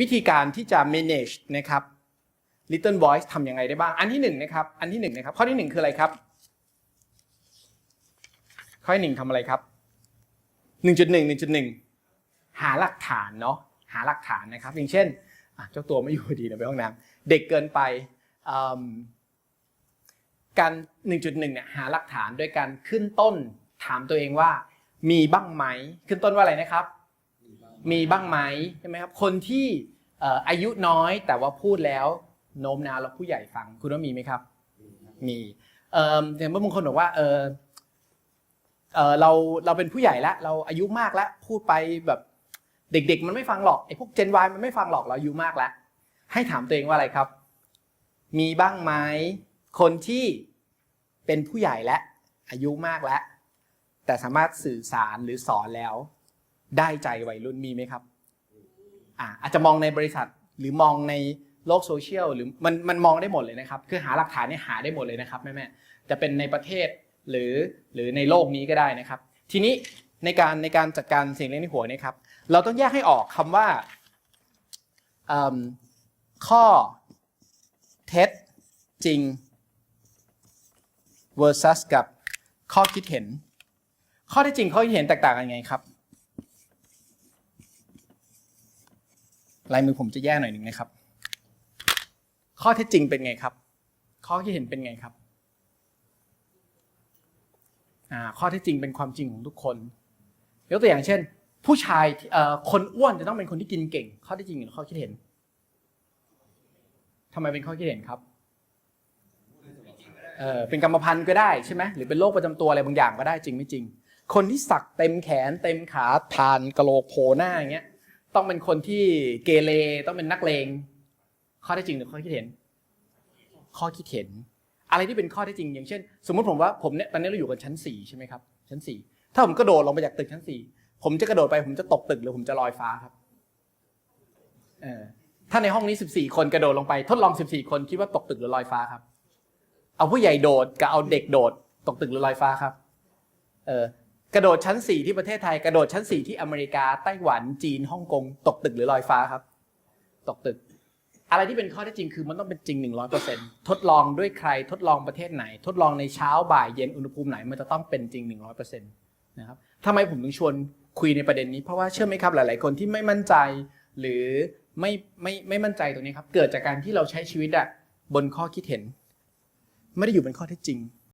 วิธีการที่จะ manage นะครับ little voice ทำยังไงได้บ้าง อันที่หนึ่งนะครับ อันที่หนึ่งนะครับ ข้อที่หนึ่งคืออะไรครับ ข้อที่หนึ่งทำอะไรครับหนึ่งจุดหนึ่งหนึ่งจุดหนึ่งหาหลักฐานเนาะ หาหลักฐานนะครับ อย่างเช่นเจ้าตัวไม่อยู่ดีเดี๋ยวไปห้องน้ำเด็กเกินไปการ 1.1 เนี่ยหาหลักฐานโดยการขึ้นต้นถามตัวเองว่ามีบ้างไหม ขึ้นต้นว่าอะไรนะครับ มีบ้างไหมใช่ไหมครับคนที่อายุน้อยแต่ว่าพูดแล้วโน้มน้าวแล้วผู้ใหญ่ฟังคุณว่ามีไหมครับ มีเอ่ออย่างเมื่อบางคนบอกว่าเออเราเราเป็นผู้ใหญ่แล้วเราอายุมากแล้วพูดไปแบบเด็ก ๆ มันไม่ฟังหรอกไอ้พวก Gen Y มันไม่ฟังหรอกเราอายุมากแล้วให้ถามตัวเองว่าอะไรครับ มีบ้างไหมคนที่เป็นผู้ใหญ่และอายุมากแล้วแต่สามารถสื่อสารหรือสอนแล้ว ได้ใจวัยรุ่นมีไหมครับอ่าอาจจะมองในบริษัทหรือมองในโลกโซเชียลหรือมันมันมองได้หมดเลยนะครับ คือหาหลักฐานเนี่ยหาได้หมดเลยนะครับแม่แม่จะเป็นในประเทศหรือหรือในโลกนี้ก็ได้นะครับ ทีนี้ในการในการจัดการสิ่งเล็กในหัวเนี่ยครับ เราต้องแยกให้ออกคำว่าข้อเท็จจริง versus กับข้อคิดเห็น ข้อท็จจริงข้อคิดเห็นแตกต่างกันไงครับ ลายมือผมจะแย่หน่อยหนึ่งนะครับ ข้อเท็จจริงเป็นไงครับ ข้อคิดเห็นเป็นไงครับอ่าข้อเท็จจริงเป็นความจริงของทุกคนยกตัวอย่างเช่น ผู้ชายคนอ้วนจะต้องเป็นคนที่กินเก่ง ข้อท็จจริงหรือข้อคิดเห็นทำไมเป็นข้อคิดเห็นครับเออเป็นกรรมพันธุ์ก็ได้ใช่ไหมหรือเป็นโรคประจำตัวอะไรบางอย่างก็ได้จริงไม่จริง คนที่สักเต็มแขนเต็มขาทานกระโหลกโผล่หน้าอย่างเงี้ย ต้องเป็นคนที่เกเรต้องเป็นนักเลงข้อเท็จจริงหรือข้อคิดเห็น ข้อคิดเห็น อะไรที่เป็นข้อเท็จจริง อย่างเช่น สมมติผมว่าผมเนี่ยตอนนี้เราอยู่กันชั้นสี่ใช่ไหมครับชั้นสี่ถ้าผมกระโดดลงไปจากตึกชั้นสี่ผมจะกระโดดไปผมจะตกตึกหรือผมจะลอยฟ้าครับเออถ้าในห้องนี้สิบสี่คนกระโดดลงไป ทดลองสิบสี่คนคิดว่าตกตึกหรือลอยฟ้าครับ เอาผู้ใหญ่โดดกับเอาเด็กโดด ตกตึกหรือลอยฟ้าครับ เออ กระโดดชั้น 4 ที่ประเทศไทย กระโดดชั้น 4 ที่อเมริกาไต้หวันจีนฮ่องกงตกตึกหรือลอยฟ้าครับ ตกตึก อะไรที่เป็นข้อเท็จจริงคือมันต้องเป็นจริง 100%ทดลองด้วยใครทดลองประเทศไหน ทดลองในเช้าบ่ายเย็นอุณหภูมิไหนมันจะต้องเป็นจริง 100%นะครับทำไมผมถึงชวนคุยในประเด็นนี้เพราะว่าเชื่อไหมครับหลาย ๆ คนที่ไม่มั่นใจ หรือไม่ไม่ไม่มั่นใจตรงนี้ครับเกิดจากการที่เราใช้ชีวิตอะบนข้อคิดเห็น ไม่ได้อยู่บนข้อเท็จจริง